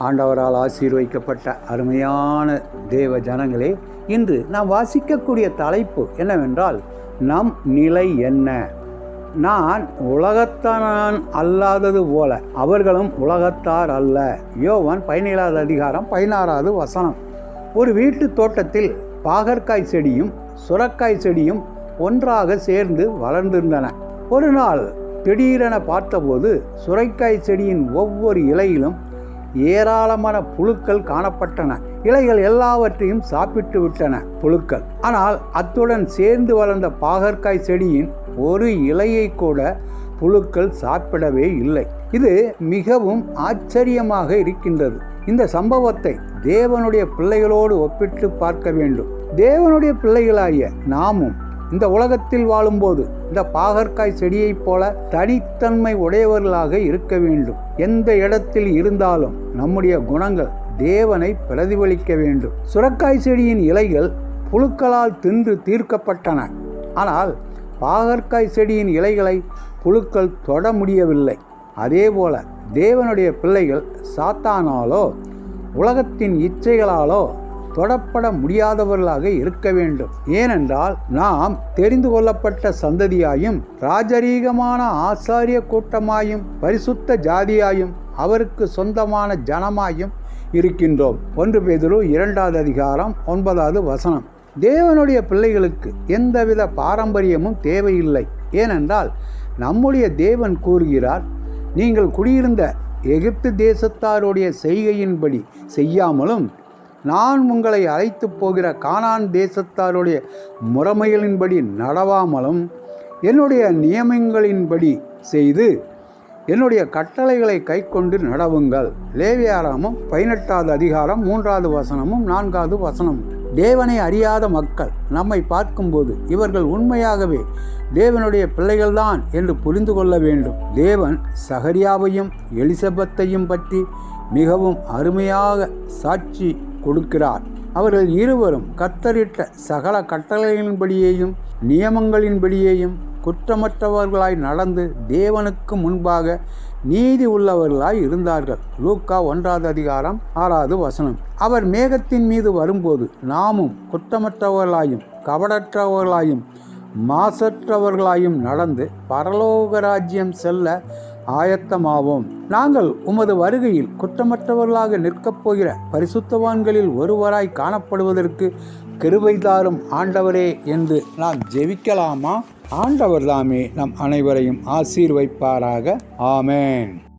ஆண்டவரால் ஆசீர்வதிக்கப்பட்ட அருமையான தேவ ஜனங்களே இன்று நாம் வாசிக்கக்கூடிய தலைப்பு என்னவென்றால் நம் நிலை என்ன? நான் உலகத்தான் அல்லாதது போல அவர்களும் உலகத்தார் அல்ல. யோவான் பதினேழாவது அதிகாரம் பதினாறாவது வசனம். ஒரு வீட்டு தோட்டத்தில் பாகற்காய் செடியும் சுரக்காய் செடியும் ஒன்றாக சேர்ந்து வளர்ந்திருந்தன. ஒரு நாள் திடீரென பார்த்தபோது சுரைக்காய் செடியின் ஒவ்வொரு இலையிலும் ஏராளமான புழுக்கள் காணப்பட்டன. இலைகள் எல்லாவற்றையும் சாப்பிட்டு விட்டன புழுக்கள். ஆனால் அத்துடன் சேர்ந்து வளர்ந்த பாகற்காய் செடியின் ஒரு இலையை கூட புழுக்கள் சாப்பிடவே இல்லை. இது மிகவும் ஆச்சரியமாக இருக்கின்றது. இந்த சம்பவத்தை தேவனுடைய பிள்ளைகளோடு ஒப்பிட்டு பார்க்க வேண்டும். தேவனுடைய பிள்ளைகளாகிய நாமும் இந்த உலகத்தில் வாழும்போது இந்த பாகற்காய் செடியைப் போல தனித்தன்மை உடையவர்களாக இருக்க வேண்டும். எந்த இடத்தில் இருந்தாலும் நம்முடைய குணங்கள் தேவனை பிரதிபலிக்க வேண்டும். சுரக்காய் செடியின் இலைகள் புழுக்களால் தின்று தீர்க்கப்பட்டன. ஆனால் பாகற்காய் செடியின் இலைகளை புழுக்கள் தொட முடியவில்லை. அதேபோல தேவனுடைய பிள்ளைகள் சாத்தானாலோ உலகத்தின் இச்சைகளாலோ தொடப்பட முடியாதவர்களாக இருக்க வேண்டும். ஏனென்றால் நாம் தெரிந்து கொள்ளப்பட்ட சந்ததியாயும் ராஜரீகமான ஆசாரிய கூட்டமாயும் பரிசுத்த ஜாதியாயும் அவருக்கு சொந்தமான ஜனமாயும் இருக்கின்றோம். ஒன்று பேதுரு இரண்டாவது அதிகாரம் ஒன்பதாவது வசனம். தேவனுடைய பிள்ளைகளுக்கு எந்தவித பாரம்பரியமும் தேவையில்லை. ஏனென்றால் நம்முடைய தேவன் கூறுகிறார் நீங்கள் குடியிருந்த எகிப்து தேசத்தாருடைய செய்கையின்படி செய்யாமலும் நான் உங்களை அழைத்து போகிற கானான் தேசத்தாருடைய முறைமைகளின்படி நடவாமலும் என்னுடைய நியமங்களின்படி செய்து என்னுடைய கட்டளைகளை கைக்கொண்டு நடவுங்கள். லேவியாராமம் பதினெட்டாவது அதிகாரம் மூன்றாவது வசனமும் நான்காவது வசனமும் தேவனை அறியாத மக்கள் நம்மை பார்க்கும்போது இவர்கள் உண்மையாகவே தேவனுடைய பிள்ளைகள்தான் என்று புரிந்து கொள்ள வேண்டும். தேவன் சகரியாவையும் எலிசபெத்தையும் பற்றி மிகவும் அருமையாக சாட்சி கொடுக்கிறார். அவர்கள் இருவரும் கத்தரிட்ட சகல கட்டளைகளின்படியேயும் நியமங்களின்படியேயும் குற்றமற்றவர்களாய் நடந்து தேவனுக்கு முன்பாக நீதி உள்ளவர்களாய் இருந்தார்கள். லூக்கா ஒன்றாவது அதிகாரம் ஆறாவது வசனம். அவர் மேகத்தின் மீது வரும்போது நாமும் குற்றமற்றவர்களாயும் கபடற்றவர்களாயும் மாசற்றவர்களாயும் நடந்து பரலோக ராஜ்யம் செல்ல ஆயத்தமாவோம். நாங்கள் உமது வருகையில் குற்றமற்றவர்களாக நிற்கப் போகிற பரிசுத்தவான்களில் ஒருவராய் காணப்படுவதற்கு கிருபை தாரும் ஆண்டவரே என்று நாம் ஜெபிக்கலாமா? ஆண்டவர் தாமே நம் அனைவரையும் ஆசீர்வைப்பாராக. ஆமேன்.